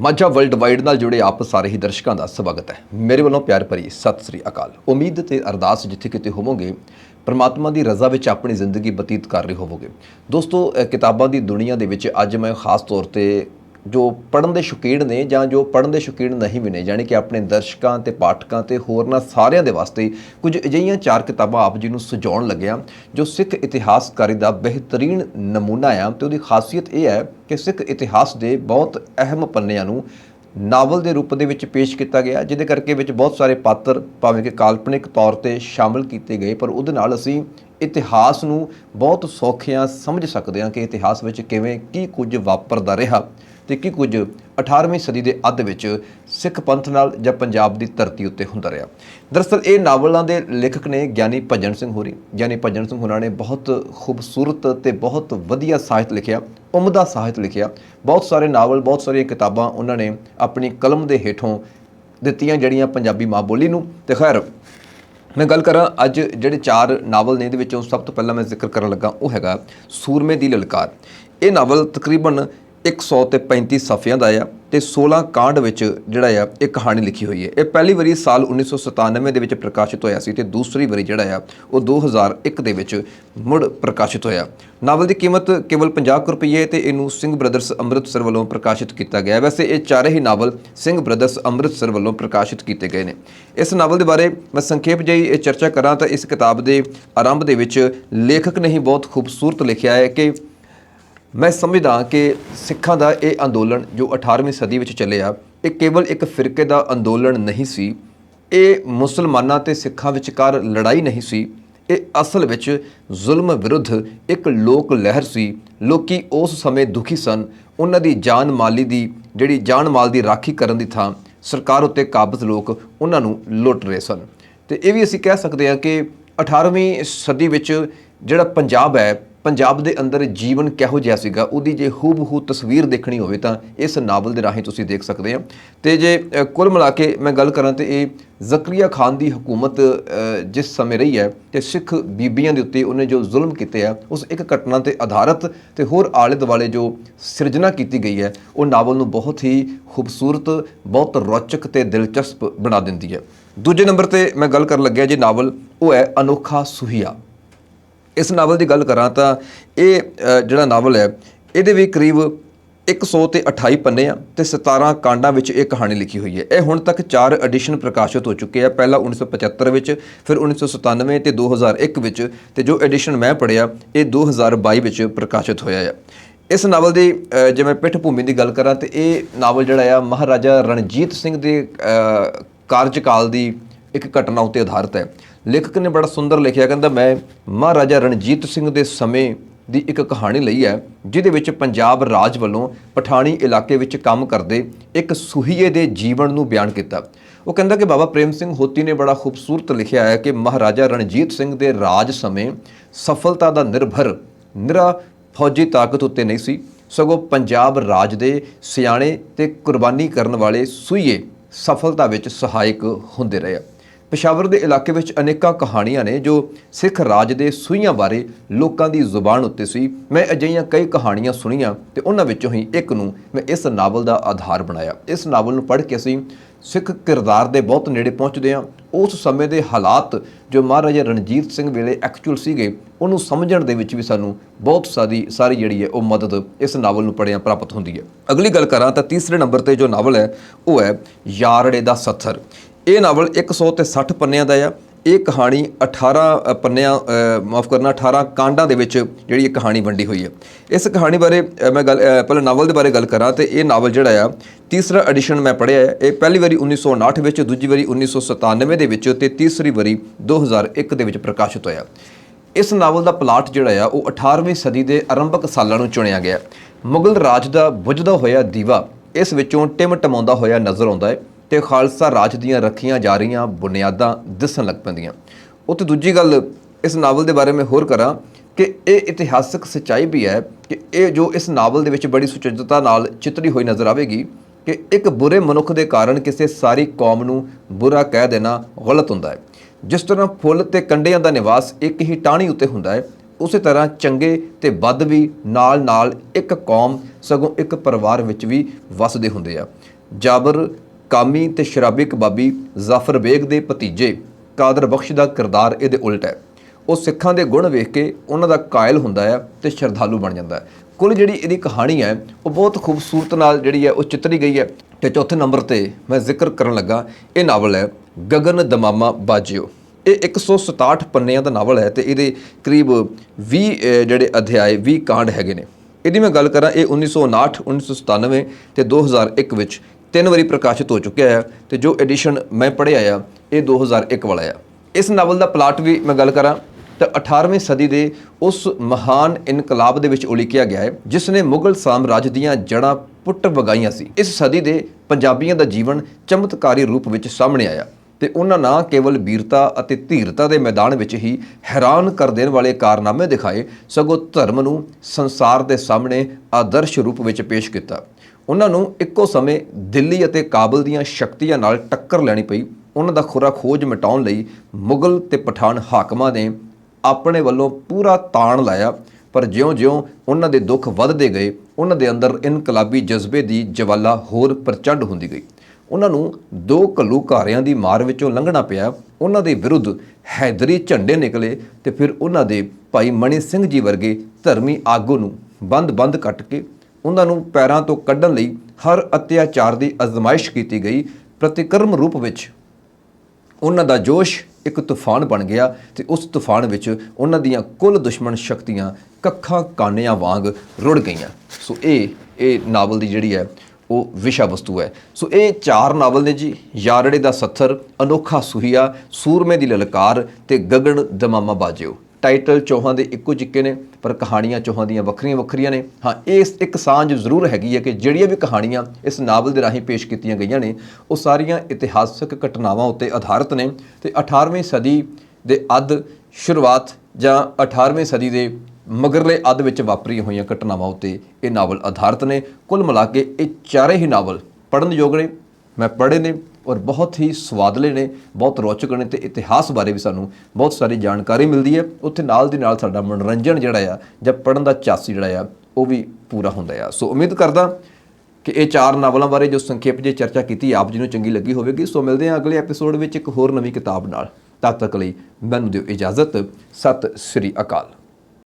Majha world wide ਨਾਲ ਜੁੜੇ ਆਪ ਸਾਰੇ ਹੀ ਦਰਸ਼ਕਾਂ ਦਾ ਸਵਾਗਤ ਹੈ। ਮੇਰੇ ਵੱਲੋਂ ਪਿਆਰ ਭਰੀ ਸਤਿ ਸ੍ਰੀ ਅਕਾਲ। ਉਮੀਦ ਤੇ ਅਰਦਾਸ ਜਿੱਥੇ ਕਿਤੇ ਹੋਵੋਗੇ, ਪਰਮਾਤਮਾ ਦੀ ਰਜ਼ਾ ਵਿੱਚ ਆਪਣੀ ਜ਼ਿੰਦਗੀ ਬਤੀਤ ਕਰ ਰਹੇ ਹੋਵੋਗੇ। ਦੋਸਤੋ ਕਿਤਾਬਾਂ ਦੀ ਦੁਨੀਆ ਦੇ ਵਿੱਚ ਅੱਜ ਮੈਂ ਖਾਸ ਤੌਰ ਤੇ ਜੋ ਪੜਨ ਦੇ ਸ਼ੌਕੀਨ ਨੇ ਜਾਂ ਜੋ ਪੜਨ ਦੇ ਸ਼ੌਕੀਨ ਨਹੀਂ ਵੀ ਨੇ, ਯਾਨੀ ਕਿ ਆਪਣੇ ਦਰਸ਼ਕਾਂ ਤੇ ਪਾਠਕਾਂ ਤੇ ਹੋਰਨਾਂ ਸਾਰਿਆਂ ਦੇ ਵਾਸਤੇ ਕੁਝ ਅਜਿਹੀਆਂ ਚਾਰ ਕਿਤਾਬਾਂ ਆਪ ਜੀ ਨੂੰ ਸਜਾਉਣ ਲੱਗਿਆ, ਜੋ ਸਿੱਖ ਇਤਿਹਾਸਕਾਰੀ ਦਾ ਬਿਹਤਰੀਨ ਨਮੂਨਾ ਆ ਤੇ ਉਹਦੀ ਖਾਸੀਅਤ ਇਹ ਹੈ ਕਿ ਸਿੱਖ ਇਤਿਹਾਸ ਦੇ ਬਹੁਤ ਅਹਿਮ ਪੰਨਿਆਂ ਨੂੰ ਨਾਵਲ ਦੇ ਰੂਪ ਦੇ ਵਿੱਚ ਪੇਸ਼ ਕੀਤਾ ਗਿਆ, ਜਿਹਦੇ ਕਰਕੇ ਵਿੱਚ ਬਹੁਤ ਸਾਰੇ ਪਾਤਰ ਭਾਵੇਂ ਕਿ ਕਾਲਪਨਿਕ ਤੌਰ ਤੇ ਸ਼ਾਮਲ ਕੀਤੇ ਗਏ, ਪਰ ਉਹਦੇ ਨਾਲ ਅਸੀਂ ਇਤਿਹਾਸ ਨੂੰ ਬਹੁਤ ਸੌਖਿਆਂ ਸਮਝ ਸਕਦੇ ਹਾਂ ਕਿ ਇਤਿਹਾਸ ਵਿੱਚ ਕਿਵੇਂ, ਕੀ ਕੁਝ ਵਾਪਰਦਾ ਰਿਹਾ। ਤੇ ਕੀ ਕੁਝ 18ਵੀਂ ਸਦੀ ਦੇ ਅੱਧ ਵਿੱਚ ਸਿੱਖ ਪੰਥ ਨਾਲ ਜਾਂ ਪੰਜਾਬ ਦੀ ਧਰਤੀ ਉੱਤੇ ਹੁੰਦਾ ਰਿਹਾ। ਦਰਅਸਲ ਇਹ ਨਾਵਲਾਂ ਦੇ ਲੇਖਕ ਨੇ ਗਿਆਨੀ ਭਜਨ ਸਿੰਘ ਹੋਰੀ, ਗਿਆਨੀ ਭਜਨ ਸਿੰਘ ਹੋਰਾਂ ਨੇ ਬਹੁਤ ਖੂਬਸੂਰਤ ਤੇ ਬਹੁਤ ਵਧੀਆ ਸਾਹਿਤ ਲਿਖਿਆ, ਉਮਦਾ ਸਾਹਿਤ ਲਿਖਿਆ। ਬਹੁਤ ਸਾਰੇ ਨਾਵਲ, ਬਹੁਤ ਸਾਰੀਆਂ ਕਿਤਾਬਾਂ ਉਹਨਾਂ ਨੇ ਆਪਣੀ ਕਲਮ ਦੇ ਹੇਠੋਂ ਦਿੱਤੀਆਂ ਜਿਹੜੀਆਂ ਪੰਜਾਬੀ ਮਾਂ ਬੋਲੀ ਨੂੰ। ਤੇ ਖੈਰ, ਮੈਂ ਗੱਲ ਕਰਾਂ ਅੱਜ ਜਿਹੜੇ ਚਾਰ ਨਾਵਲ ਨੇ ਇਹਦੇ ਵਿੱਚੋਂ ਸਭ ਤੋਂ ਪਹਿਲਾਂ ਮੈਂ ਜ਼ਿਕਰ ਕਰਨ ਲੱਗਾ ਉਹ ਹੈਗਾ ਸੂਰਮੇ ਦੀ ਲਲਕਾਰ। ਇਹ ਨਾਵਲ ਤਕਰੀਬਨ 100 ਤੇ 35 ਸਫ਼ਿਆਂ ਦਾ ਆ ਤੇ 16 ਕਾਂਡ ਵਿੱਚ ਜਿਹੜਾ ਆ, ਇਹ ਕਹਾਣੀ ਲਿਖੀ ਹੋਈ ਹੈ। ਇਹ ਪਹਿਲੀ ਵਾਰੀ ਸਾਲ 1997 ਦੇ ਵਿੱਚ ਪ੍ਰਕਾਸ਼ਿਤ ਹੋਇਆ ਸੀ ਤੇ ਦੂਸਰੀ ਵਾਰੀ ਜਿਹੜਾ ਆ, ਉਹ 2001 ਦੇ ਵਿੱਚ ਮੁੜ ਪ੍ਰਕਾਸ਼ਿਤ ਹੋਇਆ। ਨਾਵਲ ਦੀ ਕੀਮਤ ਕੇਵਲ 50 ਕੁ ਰੁਪਏ ਤੇ ਇਹਨੂੰ ਸਿੰਘ ਬ੍ਰਦਰਸ ਅੰਮ੍ਰਿਤਸਰ ਵੱਲੋਂ ਪ੍ਰਕਾਸ਼ਿਤ ਕੀਤਾ ਗਿਆ। ਵੈਸੇ ਇਹ ਚਾਰੇ ਹੀ ਨਾਵਲ ਸਿੰਘ ਬ੍ਰਦਰਸ ਅੰਮ੍ਰਿਤਸਰ ਵੱਲੋਂ ਪ੍ਰਕਾਸ਼ਿਤ ਕੀਤੇ ਗਏ ਨੇ। ਇਸ ਨਾਵਲ ਦੇ ਬਾਰੇ ਮੈਂ ਸੰਖੇਪ ਜਿਹੀ ਇਹ ਚਰਚਾ ਕਰਾਂ ਤਾਂ ਇਸ ਕਿਤਾਬ ਦੇ ਆਰੰਭ ਦੇ ਵਿੱਚ ਲੇਖਕ ਨੇ ਹੀ ਬਹੁਤ ਖੂਬਸੂਰਤ ਲਿਖਿਆ ਹੈ ਕਿ ਮੈਂ ਸਮਝਦਾ ਕਿ ਸਿੱਖਾਂ ਦਾ ਇਹ ਅੰਦੋਲਨ ਜੋ 18ਵੀਂ ਸਦੀ ਵਿੱਚ ਚੱਲਿਆ ਇਹ ਕੇਵਲ ਇੱਕ ਫਿਰਕੇ ਦਾ ਅੰਦੋਲਨ ਨਹੀਂ ਸੀ। ਇਹ ਮੁਸਲਮਾਨਾਂ ਤੇ ਸਿੱਖਾਂ ਵਿਚਕਾਰ ਲੜਾਈ ਨਹੀਂ ਸੀ। ਇਹ ਅਸਲ ਵਿੱਚ ਜ਼ੁਲਮ ਵਿਰੁੱਧ ਇੱਕ ਲੋਕ ਲਹਿਰ ਸੀ। ਲੋਕੀ ਉਸ ਸਮੇਂ ਦੁਖੀ ਸਨ। ਉਹਨਾਂ ਦੀ ਜਾਨ ਮਾਲੀ ਦੀ, ਜਿਹੜੀ ਜਾਨ ਮਾਲ ਦੀ ਰਾਖੀ ਕਰਨ ਦੀ ਥਾਂ ਸਰਕਾਰ ਉੱਤੇ ਕਾਬਜ਼ ਲੋਕ ਉਹਨਾਂ ਨੂੰ ਲੁੱਟ ਰਹੇ ਸਨ। ਤੇ ਇਹ ਵੀ ਅਸੀਂ ਕਹਿ ਸਕਦੇ ਹਾਂ ਕਿ 18ਵੀਂ ਸਦੀ ਵਿੱਚ ਜਿਹੜਾ ਪੰਜਾਬ ਹੈ ਪੰਜਾਬ ਦੇ ਅੰਦਰ ਜੀਵਨ ਕਿਹੋ ਜਿਹਾ ਸੀਗਾ, ਉਹਦੀ ਜੇ ਹੂਬਹੂ ਤਸਵੀਰ ਦੇਖਣੀ ਹੋਵੇ ਤਾਂ ਇਸ ਨਾਵਲ ਦੇ ਰਾਹੀਂ ਤੁਸੀਂ ਦੇਖ ਸਕਦੇ ਆ ਤੇ ਜੇ ਕੁੱਲ ਮਿਲਾ ਕੇ ਮੈਂ ਗੱਲ ਕਰਾਂ ਤੇ ਇਹ ਜ਼ਕਰੀਆ ਖਾਨ ਦੀ ਹਕੂਮਤ ਜਿਸ ਸਮੇਂ ਰਹੀ ਹੈ ਤੇ ਸਿੱਖ ਬੀਬੀਆਂ ਦੇ ਉੱਤੇ ਉਹਨੇ ਜੋ ਜ਼ੁਲਮ ਕੀਤੇ ਆ, ਉਸ ਇੱਕ ਘਟਨਾ ਤੇ ਆਧਾਰਿਤ ਤੇ ਹੋਰ ਆਲੇ ਦੁਆਲੇ ਜੋ ਸਿਰਜਣਾ ਕੀਤੀ ਗਈ ਹੈ, ਉਹ ਨਾਵਲ ਨੂੰ ਬਹੁਤ ਹੀ ਖੂਬਸੂਰਤ, ਬਹੁਤ ਰੌਚਕ ਤੇ ਦਿਲਚਸਪ ਬਣਾ ਦਿੰਦੀ ਹੈ। ਦੂਜੇ ਨੰਬਰ ਤੇ ਮੈਂ ਗੱਲ ਕਰਨ ਲੱਗਿਆ ਜੇ ਨਾਵਲ, ਉਹ ਹੈ ਅਨੋਖਾ ਸੁਹੀਆ। ਇਸ ਨਾਵਲ ਦੀ ਗੱਲ ਕਰਾਂ ਤਾਂ ਇਹ ਜਿਹੜਾ ਨਾਵਲ ਹੈ, ਇਹਦੇ ਵੀ ਕਰੀਬ 100 ਤੇ 28 ਪੰਨੇ ਆ ਤੇ 17 ਕਾਂਡਾਂ ਵਿੱਚ ਇਹ ਕਹਾਣੀ ਲਿਖੀ ਹੋਈ ਹੈ। ਇਹ ਹੁਣ ਤੱਕ 4 ਐਡੀਸ਼ਨ ਪ੍ਰਕਾਸ਼ਿਤ ਹੋ ਚੁੱਕੇ ਆ। ਪਹਿਲਾ 1975 ਵਿੱਚ, ਫਿਰ 1997 ਤੇ 2001 ਵਿੱਚ ਤੇ ਜੋ ਐਡੀਸ਼ਨ ਮੈਂ ਪੜਿਆ ਇਹ 2022 ਵਿੱਚ ਪ੍ਰਕਾਸ਼ਿਤ ਹੋਇਆ ਹੈ ਇਸ ਨਾਵਲ ਦੀ ਜੇ ਮੈਂ ਪਿੱਠ ਭੂਮੀ ਦੀ ਗੱਲ ਕਰਾਂ ਤੇ ਇਹ ਨਾਵਲ ਜਿਹੜਾ ਆ, ਮਹਾਰਾਜਾ ਰਣਜੀਤ ਸਿੰਘ ਦੇ ਕਾਰਜਕਾਲ ਦੀ ਇੱਕ ਘਟਨਾ ਉੱਤੇ ਆਧਾਰਿਤ ਹੈ। ਲੇਖਕ ਨੇ ਬੜਾ ਸੁੰਦਰ ਲਿਖਿਆ, ਕਹਿੰਦਾ, ਮੈਂ ਮਹਾਰਾਜਾ ਰਣਜੀਤ ਸਿੰਘ ਦੇ ਸਮੇਂ ਦੀ ਇੱਕ ਕਹਾਣੀ ਲਈ ਹੈ, ਜਿਹਦੇ ਵਿੱਚ ਪੰਜਾਬ ਰਾਜ ਵੱਲੋਂ ਪਠਾਣੀ ਇਲਾਕੇ ਵਿੱਚ ਕੰਮ ਕਰਦੇ ਇੱਕ ਸੁਹੀਏ ਦੇ ਜੀਵਨ ਨੂੰ ਬਿਆਨ ਕੀਤਾ। ਉਹ ਕਹਿੰਦਾ ਕਿ ਬਾਬਾ ਪ੍ਰੇਮ ਸਿੰਘ ਹੋਤੀ ਨੇ ਬੜਾ ਖੂਬਸੂਰਤ ਲਿਖਿਆ ਹੈ ਕਿ ਮਹਾਰਾਜਾ ਰਣਜੀਤ ਸਿੰਘ ਦੇ ਰਾਜ ਸਮੇਂ ਸਫਲਤਾ ਦਾ ਨਿਰਭਰ, ਨਿਰਾ ਫੌਜੀ ਤਾਕਤ ਉੱਤੇ ਨਹੀਂ ਸੀ। ਸਗੋਂ ਪੰਜਾਬ ਰਾਜ ਦੇ ਸਿਆਣੇ ਤੇ ਕੁਰਬਾਨੀ ਕਰਨ ਵਾਲੇ ਸੁਈਏ ਸਫਲਤਾ ਵਿੱਚ ਸਹਾਇਕ ਹੁੰਦੇ ਰਹੇ ਪਿਸ਼ਾਵਰ ਦੇ ਇਲਾਕੇ ਵਿੱਚ ਅਨੇਕਾਂ ਕਹਾਣੀਆਂ ਨੇ ਜੋ ਸਿੱਖ ਰਾਜ ਦੇ ਸੂਈਆਂ ਬਾਰੇ ਲੋਕਾਂ ਦੀ ਜ਼ੁਬਾਨ ਉੱਤੇ ਸੀ। ਮੈਂ ਅਜਿਹੀਆਂ ਕਈ ਕਹਾਣੀਆਂ ਸੁਣੀਆਂ ਤੇ ਉਹਨਾਂ ਵਿੱਚੋਂ ਹੀ ਇੱਕ ਨੂੰ ਮੈਂ ਇਸ ਨਾਵਲ ਦਾ ਆਧਾਰ ਬਣਾਇਆ। ਇਸ ਨਾਵਲ ਨੂੰ ਪੜ੍ਹ ਕੇ ਅਸੀਂ ਸਿੱਖ ਕਿਰਦਾਰ ਦੇ ਬਹੁਤ ਨੇੜੇ ਪਹੁੰਚਦੇ ਹਾਂ। ਉਸ ਸਮੇਂ ਦੇ ਹਾਲਾਤ ਜੋ ਮਹਾਰਾਜਾ ਰਣਜੀਤ ਸਿੰਘ ਵੇਲੇ ਐਕਚੁਅਲ ਸੀਗੇ, ਉਹਨੂੰ ਸਮਝਣ ਦੇ ਵਿੱਚ ਵੀ ਸਾਨੂੰ ਬਹੁਤ ਸਾਰੀ ਸਾਰੀ ਜਿਹੜੀ ਹੈ ਉਹ ਮਦਦ ਇਸ ਨਾਵਲ ਨੂੰ ਪੜ੍ਹਿਆ ਪ੍ਰਾਪਤ ਹੁੰਦੀ ਹੈ। ਅਗਲੀ ਗੱਲ ਕਰਾਂ ਤਾਂ ਤੀਸਰੇ ਨੰਬਰ ਤੇ ਜੋ ਨਾਵਲ ਹੈ, ਉਹ ਹੈ ਯਾਰੜੇ ਦਾ ਸੱਥਰ। ਇਹ ਨਾਵਲ 100 ਤੇ 60 ਪੰਨਿਆਂ ਦਾ ਆ। ਇਹ ਕਹਾਣੀ 18 ਪੰਨਿਆਂ ਮਾਫ ਕਰਨਾ 18 ਕਾਂਡਾਂ ਦੇ ਵਿੱਚ ਜਿਹੜੀ ਇਹ ਕਹਾਣੀ ਵੰਡੀ ਹੋਈ ਹੈ ਇਸ ਕਹਾਣੀ ਬਾਰੇ ਮੈਂ ਗੱਲ ਪਹਿਲਾਂ ਨਾਵਲ ਦੇ ਬਾਰੇ ਗੱਲ ਕਰਾਂ ਤੇ ਇਹ ਨਾਵਲ ਜਿਹੜਾ ਆ, ਤੀਸਰਾ ਐਡੀਸ਼ਨ ਮੈਂ ਪੜ੍ਹਿਆ ਹੈ ਇਹ ਪਹਿਲੀ ਵਾਰੀ 1959 ਵਿੱਚ, ਦੂਜੀ ਵਾਰੀ 1997 ਦੇ ਵਿੱਚ ਤੇ ਤੀਸਰੀ ਵਾਰੀ 2001 ਦੇ ਵਿੱਚ ਪ੍ਰਕਾਸ਼ਿਤ ਹੋਇਆ। ਇਸ ਨਾਵਲ ਦਾ ਪਲਾਟ ਜਿਹੜਾ ਆ, ਉਹ 18ਵੀਂ ਸਦੀ ਦੇ ਆਰੰਭਕ ਸਾਲਾਂ ਨੂੰ ਚੁਣਿਆ ਗਿਆ। ਮੁਗਲ ਰਾਜ ਦਾ ਬੁਝਦਾ ਹੋਇਆ ਦੀਵਾ ਇਸ ਵਿੱਚੋਂ ਟਿਮ ਟਮਾਉਂਦਾ ਹੋਇਆ ਨਜ਼ਰ ਆਉਂਦਾ ਹੈ। ਤੇ ਖਾਲਸਾ ਰਾਜ ਦੀਆਂ ਰੱਖੀਆਂ ਜਾ ਰਹੀਆਂ ਬੁਨਿਆਦਾਂ ਦਿਸਣ ਲੱਗ ਪੈਂਦੀਆਂ। ਉੱਤੇ ਦੂਜੀ ਗੱਲ, ਇਸ ਨਾਵਲ ਦੇ ਬਾਰੇ ਮੈਂ ਹੋਰ ਕਰਾਂ ਕਿ ਇਹ ਇਤਿਹਾਸਕ ਸੱਚਾਈ ਵੀ ਹੈ ਕਿ ਇਹ ਜੋ ਇਸ ਨਾਵਲ ਦੇ ਵਿੱਚ ਬੜੀ ਸੁਚੱਜਤਾ ਨਾਲ ਚਿੱਤਰੀ ਹੋਈ ਨਜ਼ਰ ਆਵੇਗੀ ਕਿ ਇੱਕ ਬੁਰੇ ਮਨੁੱਖ ਦੇ ਕਾਰਨ ਕਿਸੇ ਸਾਰੀ ਕੌਮ ਨੂੰ ਬੁਰਾ ਕਹਿ ਦੇਣਾ ਗਲਤ ਹੁੰਦਾ ਹੈ। ਜਿਸ ਤਰ੍ਹਾਂ ਫੁੱਲ ਤੇ ਕੰਡਿਆਂ ਦਾ ਨਿਵਾਸ ਇੱਕ ਹੀ ਟਾਹਣੀ ਉੱਤੇ ਹੁੰਦਾ ਹੈ, ਉਸੇ ਤਰ੍ਹਾਂ ਚੰਗੇ ਤੇ ਬਦ ਵੀ ਨਾਲ-ਨਾਲ ਇੱਕ ਕੌਮ ਸਗੋਂ ਇੱਕ ਪਰਿਵਾਰ ਵਿੱਚ ਵੀ ਵੱਸਦੇ ਹੁੰਦੇ ਆ। ਜਾਬਰ ਕਾਮੀ ਤੇ ਸ਼ਰਾਬੀ ਕਬਾਬੀ ਜ਼ਾਫਰ ਬੇਗ ਦੇ ਭਤੀਜੇ ਕਾਦਰ ਬਖਸ਼ ਦਾ ਕਿਰਦਾਰ ਇਹਦੇ ਉਲਟ ਹੈ। ਉਹ ਸਿੱਖਾਂ ਦੇ ਗੁਣ ਵੇਖ ਕੇ ਉਹਨਾਂ ਦਾ ਕਾਇਲ ਹੁੰਦਾ ਹੈ ਤੇ ਸ਼ਰਧਾਲੂ ਬਣ ਜਾਂਦਾ ਹੈ। ਕੁੱਲ ਜਿਹੜੀ ਇਹਦੀ ਕਹਾਣੀ ਹੈ, ਉਹ ਬਹੁਤ ਖੂਬਸੂਰਤ ਨਾਲ ਜਿਹੜੀ ਹੈ, ਉਹ ਚਿੱਤਰੀ ਗਈ ਹੈ ਤੇ ਚੌਥੇ ਨੰਬਰ ਤੇ ਮੈਂ ਜ਼ਿਕਰ ਕਰਨ ਲੱਗਾ, ਇਹ ਨਾਵਲ ਹੈ, ਗਗਨ ਦਮਾਮਾ ਬਾਜਿਓ। ਇਹ 167 ਪੰਨਿਆਂ ਦਾ ਨਾਵਲ ਹੈ ਤੇ ਇਹਦੇ ਕਰੀਬ 20 ਜਿਹੜੇ ਅਧਿਆਏ 20 ਕਾਂਡ ਹੈਗੇ ਨੇ। ਇਹਦੀ ਮੈਂ ਗੱਲ ਕਰਾਂ, ਇਹ 1959 1997 ਤੇ 2001 ਵਿੱਚ ਤਿੰਨ ਵਾਰੀ ਪ੍ਰਕਾਸ਼ਿਤ ਹੋ ਚੁੱਕਿਆ ਹੈ ਤੇ ਜੋ ਐਡੀਸ਼ਨ ਮੈਂ ਪੜ੍ਹਿਆ ਆ, ਇਹ 2001 ਵਾਲਾ ਆ। ਇਸ ਨਾਵਲ ਦਾ ਪਲਾਟ ਵੀ ਮੈਂ ਗੱਲ ਕਰਾਂ ਤਾਂ 18ਵੀਂ ਸਦੀ ਦੇ ਉਸ ਮਹਾਨ ਇਨਕਲਾਬ ਦੇ ਵਿੱਚ ਉਲੀਕਿਆ ਗਿਆ ਹੈ, ਜਿਸ ਨੇ ਮੁਗਲ ਸਾਮਰਾਜ ਦੀਆਂ ਜੜ੍ਹਾਂ ਪੁੱਟ ਵਗਾਈਆਂ ਸੀ। ਇਸ ਸਦੀ ਦੇ ਪੰਜਾਬੀਆਂ ਦਾ ਜੀਵਨ ਚਮਤਕਾਰੀ ਰੂਪ ਵਿੱਚ ਸਾਹਮਣੇ ਆਇਆ ਤੇ ਉਹਨਾਂ ਨਾ ਕੇਵਲ ਵੀਰਤਾ ਅਤੇ ਧੀਰਤਾ ਦੇ ਮੈਦਾਨ ਵਿੱਚ ਹੀ ਹੈਰਾਨ ਕਰ ਦੇਣ ਵਾਲੇ ਕਾਰਨਾਮੇ ਦਿਖਾਏ, ਸਗੋਂ ਧਰਮ ਨੂੰ ਸੰਸਾਰ ਦੇ ਸਾਹਮਣੇ ਆਦਰਸ਼ ਰੂਪ ਵਿੱਚ ਪੇਸ਼ ਕੀਤਾ। ਉਹਨਾਂ ਨੂੰ ਇੱਕੋ ਸਮੇਂ ਦਿੱਲੀ ਅਤੇ ਕਾਬਲ ਦੀਆਂ ਸ਼ਕਤੀਆਂ ਨਾਲ ਟੱਕਰ ਲੈਣੀ ਪਈ। ਉਹਨਾਂ ਦਾ ਖੁਰਾ ਖੋਜ ਮਿਟਾਉਣ ਲਈ ਮੁਗਲ ਤੇ ਪਠਾਨ ਹਾਕਮਾਂ ਨੇ ਆਪਣੇ ਵੱਲੋਂ ਪੂਰਾ ਤਾਣ ਲਾਇਆ, ਪਰ ਜਿਉਂ-ਜਿਉਂ ਉਹਨਾਂ ਦੇ ਦੁੱਖ ਵੱਧਦੇ ਗਏ, ਉਹਨਾਂ ਦੇ ਅੰਦਰ ਇਨਕਲਾਬੀ ਜਜ਼ਬੇ ਦੀ ਜਵਾਲਾ ਹੋਰ ਪ੍ਰਚੰਡ ਹੁੰਦੀ ਗਈ। ਉਹਨਾਂ ਨੂੰ ਦੋ ਘੱਲੂਘਾਰਿਆਂ ਦੀ ਮਾਰ ਵਿੱਚੋਂ ਲੰਘਣਾ ਪਿਆ। ਉਹਨਾਂ ਦੇ ਵਿਰੁੱਧ ਹੈਦਰੀ ਝੰਡੇ ਨਿਕਲੇ ਤੇ ਫਿਰ ਉਹਨਾਂ ਦੇ ਭਾਈ ਮਣੀ ਸਿੰਘ ਜੀ ਵਰਗੇ ਧਰਮੀ ਆਗੂ ਨੂੰ ਬੰਦ-ਬੰਦ ਕੱਟ ਕੇ ਉਹਨਾਂ ਨੂੰ ਪੈਰਾਂ ਤੋਂ ਕੱਢਣ ਲਈ ਹਰ ਅਤਿਆਚਾਰ ਦੀ ਅਜ਼ਮਾਇਸ਼ ਕੀਤੀ ਗਈ, ਪ੍ਰਤੀਕਰਮ ਰੂਪ ਵਿੱਚ। ਉਹਨਾਂ ਦਾ ਜੋਸ਼ ਇੱਕ ਤੂਫਾਨ ਬਣ ਗਿਆ ਤੇ ਉਸ ਤੂਫਾਨ ਵਿੱਚ ਉਹਨਾਂ ਦੀਆਂ ਕੁੱਲ ਦੁਸ਼ਮਣ ਸ਼ਕਤੀਆਂ ਕੱਖਾਂ ਕਾਨਿਆਂ ਵਾਂਗ ਰੁੜ ਗਈਆਂ। ਸੋ ਇਹ ਇਹ ਨਾਵਲ ਦੀ ਜਿਹੜੀ ਹੈ, ਉਹ ਵਿਸ਼ਾ ਵਸਤੂ ਹੈ। ਸੋ ਇਹ ਚਾਰ ਨਾਵਲ ਨੇ ਜੀ, ਯਾਰੜੇ ਦਾ ਸੱਥਰ, ਅਨੋਖਾ ਸੁਹੀਆ, ਸੂਰਮੇ ਦੀ ਲਲਕਾਰ ਤੇ ਗਗਨ ਦਮਾਮਾ ਬਾਜਿਓ ਟਾਈਟਲ ਚੌਹਾਂ ਦੇ ਇੱਕੋ ਜਿੱਕੇ ਨੇ, ਪਰ ਕਹਾਣੀਆਂ ਚੌਹਾਂ ਦੀਆਂ ਵੱਖਰੀਆਂ ਵੱਖਰੀਆਂ ਨੇ। ਹਾਂ, ਇਸ ਇੱਕ ਸਾਂਝ ਜ਼ਰੂਰ ਹੈਗੀ ਹੈ ਕਿ ਜਿਹੜੀਆਂ ਵੀ ਕਹਾਣੀਆਂ ਇਸ ਨਾਵਲ ਦੇ ਰਾਹੀਂ ਪੇਸ਼ ਕੀਤੀਆਂ ਗਈਆਂ ਨੇ, ਉਹ ਸਾਰੀਆਂ ਇਤਿਹਾਸਕ ਘਟਨਾਵਾਂ ਉੱਤੇ ਆਧਾਰਿਤ ਨੇ ਤੇ 18ਵੀਂ ਸਦੀ ਦੇ ਅੱਧ ਸ਼ੁਰੂਆਤ ਜਾਂ 18ਵੀਂ ਸਦੀ ਦੇ ਮਗਰਲੇ ਅੱਧ ਵਿੱਚ ਵਾਪਰੀਆਂ ਹੋਈਆਂ ਘਟਨਾਵਾਂ ਉੱਤੇ ਇਹ ਨਾਵਲ ਆਧਾਰਿਤ ਨੇ। ਕੁੱਲ ਮਿਲਾ ਕੇ ਇਹ ਚਾਰੇ ਹੀ ਨਾਵਲ ਪੜ੍ਹਨ ਯੋਗ ਨੇ। ਮੈਂ ਪੜ੍ਹੇ ਨੇ ਔਰ ਬਹੁਤ ਹੀ ਸਵਾਦਲੇ ਨੇ, ਬਹੁਤ ਰੌਚਕ ਨੇ ਤੇ ਇਤਿਹਾਸ ਬਾਰੇ ਵੀ ਸਾਨੂੰ ਬਹੁਤ ਸਾਰੀ ਜਾਣਕਾਰੀ ਮਿਲਦੀ ਹੈ। ਉੱਥੇ ਨਾਲ ਦੀ ਨਾਲ ਸਾਡਾ ਮਨੋਰੰਜਨ ਜਿਹੜਾ ਆ ਜਾਂ ਪੜ੍ਹਨ ਦਾ ਚਾਸੀ ਜਿਹੜਾ ਆ, ਉਹ ਵੀ ਪੂਰਾ ਹੁੰਦਾ ਆ। ਸੋ ਉਮੀਦ ਕਰਦਾ ਕਿ ਇਹ ਚਾਰ ਨਾਵਲਾਂ ਬਾਰੇ ਜੋ ਸੰਖੇਪ ਜੇ ਚਰਚਾ ਕੀਤੀ, ਆਪ ਜੀ ਨੂੰ ਚੰਗੀ ਲੱਗੀ ਹੋਵੇਗੀ। ਸੋ ਮਿਲਦੇ ਹਾਂ ਅਗਲੇ ਐਪੀਸੋਡ ਵਿੱਚ ਇੱਕ ਹੋਰ ਨਵੀਂ ਕਿਤਾਬ ਨਾਲ। ਤਦ ਤੱਕ ਲਈ ਮੈਨੂੰ ਦਿਓ ਇਜਾਜ਼ਤ। ਸਤਿ ਸ੍ਰੀ ਅਕਾਲ।